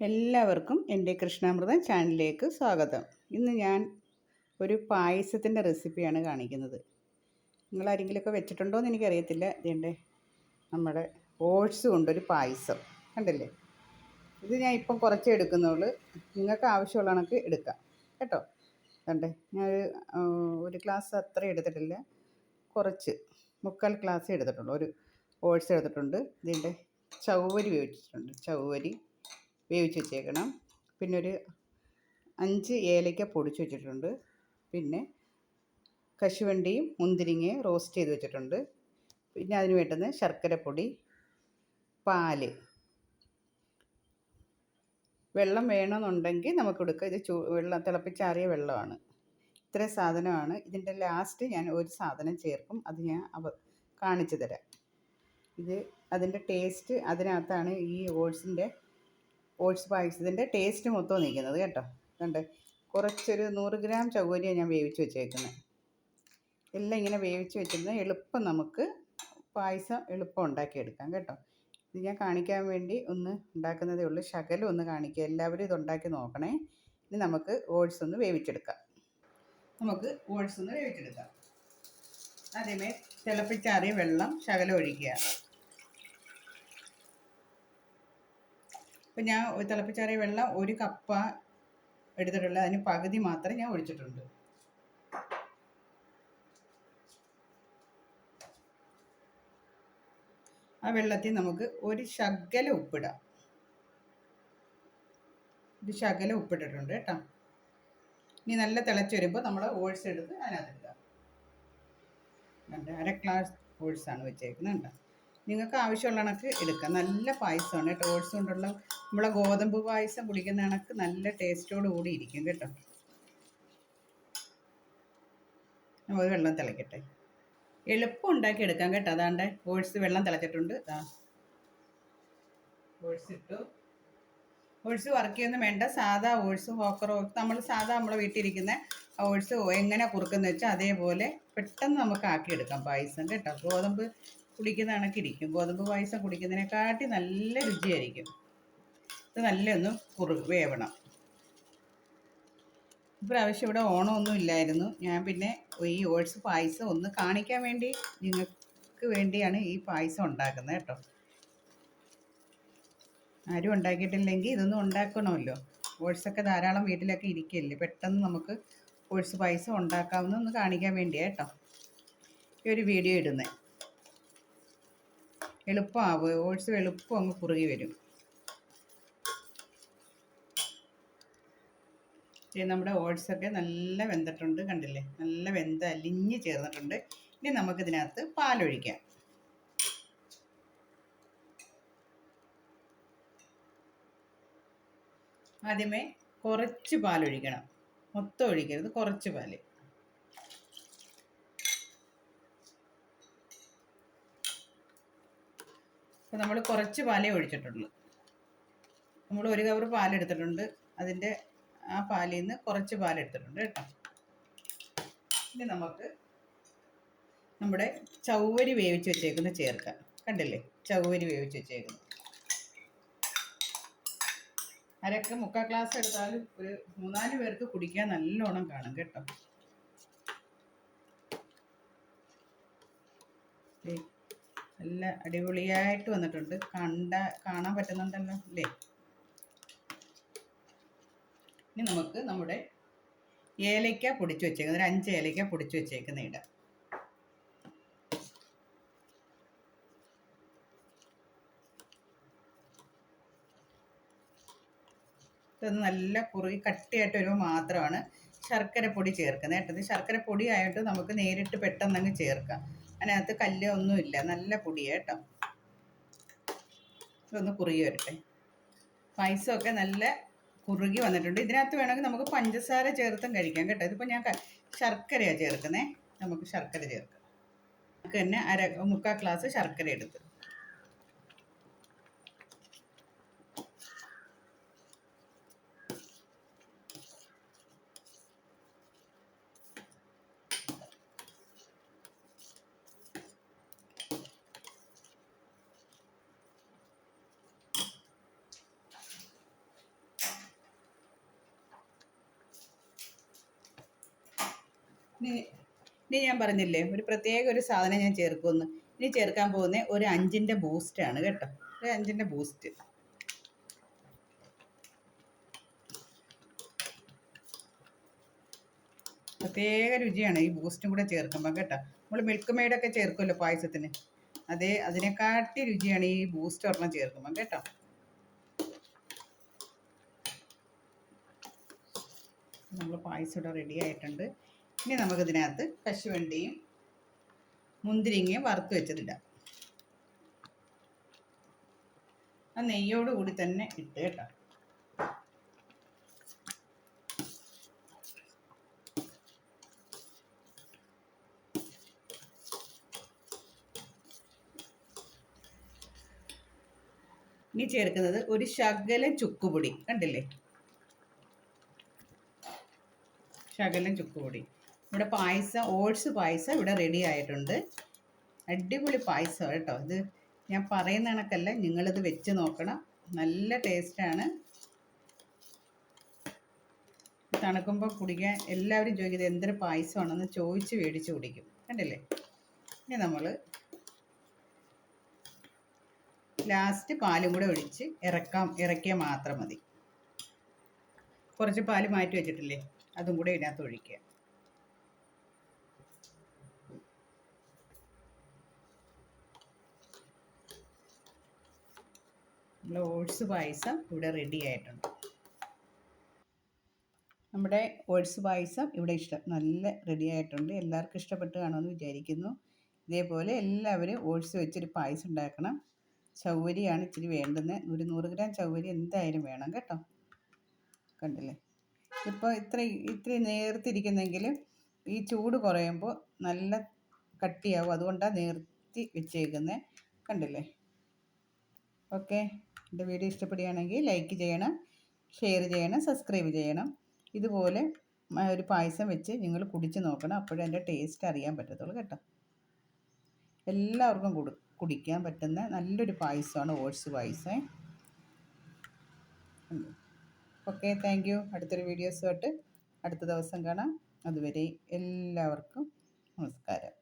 എല്ലാവർക്കും എന്റെ കൃഷ്ണാമൃതം ചാനലിലേക്ക് സ്വാഗതം. ഇന്ന് ഞാൻ ഒരു പായസത്തിന്റെ റെസിപ്പിയാണ് കാണിക്കുന്നത്. നിങ്ങൾ ആരെങ്കിലുമൊക്കെ വെച്ചിട്ടുണ്ടോ എന്ന് എനിക്കറിയത്തില്ല. ഇതേണ്ട നമ്മുടെ ഓട്സ് കൊണ്ടൊരു പായസം. കണ്ടില്ലേ? ഇത് ഞാൻ ഇപ്പം കുറച്ചേ എടുക്കുന്നുള്ളൂ. നിങ്ങൾക്ക് ആവശ്യമുള്ള കണക്ക് എടുക്കാം. കേട്ടോ? കണ്ടേ ഞാൻ ഒരു ഗ്ലാസ് അത്ര എടുത്തിട്ടില്ല. കുറച്ച് മുക്കാൽ ഗ്ലാസ് എടുത്തിട്ടുള്ളൂ. ഒരു ഓട്സ് എടുത്തിട്ടുണ്ട്. ഇതിന്റെ ചവ്വരി വെച്ചിട്ടുണ്ട് ചവ്വരി. വേവിച്ച് വെച്ചേക്കണം. പിന്നെ ഒരു അഞ്ച് ഏലയ്ക്ക പൊടിച്ച് വെച്ചിട്ടുണ്ട്. പിന്നെ കശുവണ്ടിയും മുന്തിരിങ്ങയും റോസ്റ്റ് ചെയ്ത് വെച്ചിട്ടുണ്ട്. പിന്നെ അതിന് വേണ്ടുന്ന ശർക്കരപ്പൊടി പാൽ. വെള്ളം വേണമെന്നുണ്ടെങ്കിൽ നമുക്ക് എടുക്കാം. ഇത് ചൂ വെള്ളം തിളപ്പിച്ചാറിയ വെള്ളമാണ്. ഇത്ര സാധനമാണ്. ഇതിന്റെ ലാസ്റ്റ് ഞാൻ ഒരു സാധനം ചേർക്കും. അത് ഞാൻ അവ കാണിച്ചു തരാം. ഇത് അതിന്റെ ടേസ്റ്റ് അതിനകത്താണ് ഈ ഓട്സിന്റെ ഓട്സ് പായസത്തിന്റെ ടേസ്റ്റ് മൊത്തം നിൽക്കുന്നത് കേട്ടോ. കണ്ട്? കുറച്ചൊരു നൂറ് ഗ്രാം ചകോരിയാണ് ഞാൻ വേവിച്ച് വെച്ചേക്കുന്നത് എല്ലാം ഇങ്ങനെ വേവിച്ച് വെച്ചിരുന്ന എളുപ്പം നമുക്ക് പായസം എളുപ്പം ഉണ്ടാക്കിയെടുക്കാം കേട്ടോ. ഇത് ഞാൻ കാണിക്കാൻ വേണ്ടി ഒന്ന് ഉണ്ടാക്കുന്നതേ ഉള്ളൂ. ശകലം ഒന്ന് കാണിക്കുക എല്ലാവരും ഇത് ഉണ്ടാക്കി നോക്കണേ. ഇനി നമുക്ക് ഓട്സ് ഒന്ന് വേവിച്ചെടുക്കാം. നമുക്ക് ഓട്സ് ഒന്ന് വേവിച്ചെടുക്കാം. ആദ്യമേ തിളപ്പിച്ചാറിയ വെള്ളം ശകലം ഒഴിക്കുക. ഇപ്പം ഞാൻ തിളപ്പിച്ചാറിയ വെള്ളം ഒരു കപ്പ എടുത്തിട്ടുള്ളത്. അതിന് പകുതി മാത്രമേ ഞാൻ ഒഴിച്ചിട്ടുണ്ട്. ആ വെള്ളത്തിൽ നമുക്ക് ഒരു ശകല ഉപ്പിടാം. ഒരു ശകല ഉപ്പിട്ടിട്ടുണ്ട് കേട്ടോ. ഇനി നല്ല തിളച്ച് വരുമ്പോൾ നമ്മൾ ഓഴ്സ് എടുത്ത് അതിനകത്തിടുക അര ഗ്ലാസ് ഓഴ്സാണ് വെച്ചേക്കുന്നത് കണ്ടോ നിങ്ങൾക്ക് ആവശ്യമുള്ള കണക്ക് എടുക്കാം. നല്ല പായസമാണ് കേട്ടോ. ഓട്സ് കൊണ്ടുള്ള നമ്മളെ ഗോതമ്പ് പായസം കുടിക്കുന്ന കണക്ക് നല്ല ടേസ്റ്റോട് കൂടി ഇരിക്കും കേട്ടോ. ഒരു വെള്ളം തിളക്കട്ടെ. എളുപ്പം ഉണ്ടാക്കി എടുക്കാം കേട്ടോ. അതാണ്ട്. ഓട്സ് വെള്ളം തിളച്ചിട്ടുണ്ട്. ഇതാ ഓട്സ് ഇട്ടു. ഓട്സ് വറക്കിയൊന്നും വേണ്ട. സാധാ ഓട്സ് ഓട്സ് നമ്മൾ സാധാ നമ്മളെ വീട്ടിലിരിക്കുന്ന ഓട്സ് എങ്ങനെ കുറുക്കുന്ന വെച്ചാൽ അതേപോലെ പെട്ടെന്ന് നമുക്ക് ആക്കിയെടുക്കാം പായസം കേട്ടോ. ഗോതമ്പ് കുടിക്കുന്ന കണക്കിരിക്കും. ഗോതമ്പ് പായസം കുടിക്കുന്നതിനെക്കാട്ടി നല്ല രുചിയായിരിക്കും. ഇത് നല്ല ഒന്ന് കുറു വേവണം. ഇപ്രാവശ്യം ഇവിടെ ഓണമൊന്നും ഇല്ലായിരുന്നു. ഞാൻ പിന്നെ ഈ ഓട്സ് പായസം ഒന്ന് കാണിക്കാൻ വേണ്ടി നിങ്ങൾക്ക് വേണ്ടിയാണ് ഈ പായസം ഉണ്ടാക്കുന്നത് കേട്ടോ. ആരും ഉണ്ടാക്കിയിട്ടില്ലെങ്കിൽ ഇതൊന്നും ഉണ്ടാക്കണമല്ലോ. ഓട്സൊക്കെ ധാരാളം വീട്ടിലൊക്കെ ഇരിക്കില്ലേ പെട്ടെന്ന് നമുക്ക് ഓട്സ് പായസം ഉണ്ടാക്കാവുന്ന ഒന്ന് കാണിക്കാൻ വേണ്ടിയാണ് കേട്ടോ. ഈ ഒരു വീഡിയോ ഇടുന്നത് എളുപ്പമാവും ഓട്സ് എളുപ്പം അങ്ങ് കുറുകി വരും. നമ്മുടെ ഓട്സൊക്കെ നല്ല വെന്തിട്ടുണ്ട് കണ്ടില്ലേ? നല്ല വെന്ത അലിഞ്ഞ് ചേർന്നിട്ടുണ്ട്. ഇനി നമുക്കിതിനകത്ത് പാലൊഴിക്കാം. ആദ്യമേ കുറച്ച് പാലൊഴിക്കണം. മൊത്തം ഒഴിക്കരുത് കുറച്ച് പാൽ. അപ്പോൾ നമ്മൾ കുറച്ച് പാലേ ഒഴിച്ചിട്ടുള്ളൂ. നമ്മൾ ഒരു കവർ പാലെടുത്തിട്ടുണ്ട്. അതിന്റെ ആ പാലിൽ നിന്ന് കുറച്ച് പാലെടുത്തിട്ടുണ്ട് കേട്ടോ. ഇനി നമുക്ക് നമ്മുടെ ചവ്വരി വേവിച്ച് വെച്ചേക്കുന്ന ചേർക്കാം. കണ്ടില്ലേ? ചവ്വരി വേവിച്ച് വെച്ചേക്കുന്നു. അരക്ക് മുക്കാൽ ഗ്ലാസ് എടുത്താലും ഒരു മൂന്നാൽ പേർക്ക് കുടിക്കാൻ നല്ലോണം കാണും കേട്ടോ. നല്ല അടിപൊളിയായിട്ട് വന്നിട്ടുണ്ട്. കണ്ട കാണാൻ പറ്റുന്നുണ്ടല്ലോ അല്ലേ? ഇനി നമുക്ക് നമ്മുടെ ഏലയ്ക്ക പൊടിച്ചു വെച്ചേക്കുന്നത് ഒരു അഞ്ച് ഏലയ്ക്ക പൊടിച്ചു വെച്ചേക്കുന്ന ഇടാം. ഇതൊന്ന് നല്ല കുറുകി കട്ടിയായിട്ട് വരുമ്പോൾ മാത്രമാണ് ശർക്കര പൊടി ചേർക്കുന്നത്. കേട്ടത് ശർക്കര പൊടി ആയിട്ട് നമുക്ക് നേരിട്ട് പെട്ടെന്ന് അങ്ങ് ചേർക്കാം. അതിനകത്ത് കല്ല് ഒന്നുമില്ല. നല്ല പൊടിയാണ് ഒന്ന് കുറുകി വരട്ടെ. പായസമൊക്കെ നല്ല കുറുകി വന്നിട്ടുണ്ട്. ഇതിനകത്ത് വേണമെങ്കിൽ നമുക്ക് പഞ്ചസാര ചേർത്തും കഴിക്കാം കേട്ടോ. ഇതിപ്പോൾ ഞാൻ ശർക്കരയാണ് ചേർക്കുന്നത് നമുക്ക് ശർക്കര ചേർക്കാം. നമുക്ക് തന്നെ അര മുക്കാൽ ഗ്ലാസ് ശർക്കര എടുത്ത്. ഇനി ഞാൻ പറഞ്ഞില്ലേ ഒരു പ്രത്യേക ഒരു സാധനം ഞാൻ ചേർക്കുമെന്ന്. ഇനി ചേർക്കാൻ പോകുന്ന ഒരു അഞ്ചിന്റെ ബൂസ്റ്റാണ് കേട്ടോ. ഒരു അഞ്ചിന്റെ ബൂസ്റ്റ് പ്രത്യേക രുചിയാണ് ഈ ബൂസ്റ്റും കൂടെ ചേർക്കുമ്പോൾ കേട്ടോ. നമ്മൾ മിൽക്ക് മെയ്ഡൊക്കെ ചേർക്കുമല്ലോ പായസത്തിന്. അതേ അതിനെക്കാട്ടി രുചിയാണ് ഈ ബൂസ്റ്റ് ഒരെണ്ണം ചേർക്കുമ്പോൾ കേട്ടോ. നമ്മൾ പായസം ഇവിടെ റെഡി ആയിട്ടുണ്ട്. ഇനി നമുക്കിതിനകത്ത് കശുവണ്ടിയും മുന്തിരിങ്ങയും വറുത്ത് വെച്ചതിടാം ആ നെയ്യോട് കൂടി തന്നെ ഇട്ട് കേട്ടോ. ഇനി ചേർക്കുന്നത് ഒരു ശകലം ചുക്കുപൊടി കണ്ടില്ലേ? ശകലം ചുക്കുപൊടി. ഇവിടെ പായസം ഓട്സ് പായസം ഇവിടെ റെഡി ആയിട്ടുണ്ട്. അടിപൊളി പായസം കേട്ടോ ഇത്. ഞാൻ പറയുന്ന കണക്കല്ല നിങ്ങളിത് വെച്ച് നോക്കണം. നല്ല ടേസ്റ്റാണ് തണുക്കുമ്പോൾ കുടിക്കാൻ എല്ലാവരും ചോദിക്കുന്നത് എന്തൊരു പായസമാണെന്ന്? ചോദിച്ച് മേടിച്ച് കുടിക്കും. കണ്ടില്ലേ? ഇനി നമ്മൾ ലാസ്റ്റ് പാലും കൂടെ ഒഴിച്ച് ഇറക്കാം ഇറക്കിയാൽ മാത്രം മതി. കുറച്ച് പാൽ മാറ്റി വെച്ചിട്ടില്ലേ? അതും കൂടെ ഇതിനകത്ത് ഒഴിക്കുക. നമ്മൾ ഓട്സ് പായസം ഇവിടെ റെഡി ആയിട്ടുണ്ട്. നമ്മുടെ ഓട്സ് പായസം ഇവിടെ ഇഷ്ടം നല്ല റെഡി ആയിട്ടുണ്ട്. എല്ലാവർക്കും ഇഷ്ടപ്പെട്ട് കാണുമെന്ന് വിചാരിക്കുന്നു. ഇതേപോലെ എല്ലാവരും ഓട്സ് വെച്ചൊരു പായസം ഉണ്ടാക്കണം. ചൗവരിയാണ് ഇച്ചിരി വേണ്ടുന്നത്. ഒരു നൂറ് ഗ്രാം ചൗവരി എന്തായാലും വേണം കേട്ടോ. കണ്ടില്ലേ? ഇപ്പോൾ ഇത്ര ഇത്ര നേർത്തിരിക്കുന്നെങ്കിൽ ഈ ചൂട് കുറയുമ്പോൾ നല്ല കട്ടിയാവും. അതുകൊണ്ടാണ് നേർത്തി വെച്ചേക്കുന്നത് കണ്ടില്ലേ? ഓക്കെ? എന്റെ വീഡിയോ ഇഷ്ടപ്പെടുകയാണെങ്കിൽ ലൈക്ക് ചെയ്യണം ഷെയർ ചെയ്യണം സബ്സ്ക്രൈബ് ചെയ്യണം. ഇതുപോലെ ഒരു പായസം വെച്ച് നിങ്ങൾ കുടിച്ച് നോക്കണം. അപ്പോഴേ എന്റെ ടേസ്റ്റ് അറിയാൻ പറ്റത്തുള്ളൂ കേട്ടോ. എല്ലാവർക്കും കൊടു കുടിക്കാൻ പറ്റുന്ന നല്ലൊരു പായസമാണ് oats payasam. Okay thank you. അടുത്തൊരു വീഡിയോസുമായിട്ട് അടുത്ത ദിവസം കാണാം. അതുവരെ എല്ലാവർക്കും നമസ്കാരം.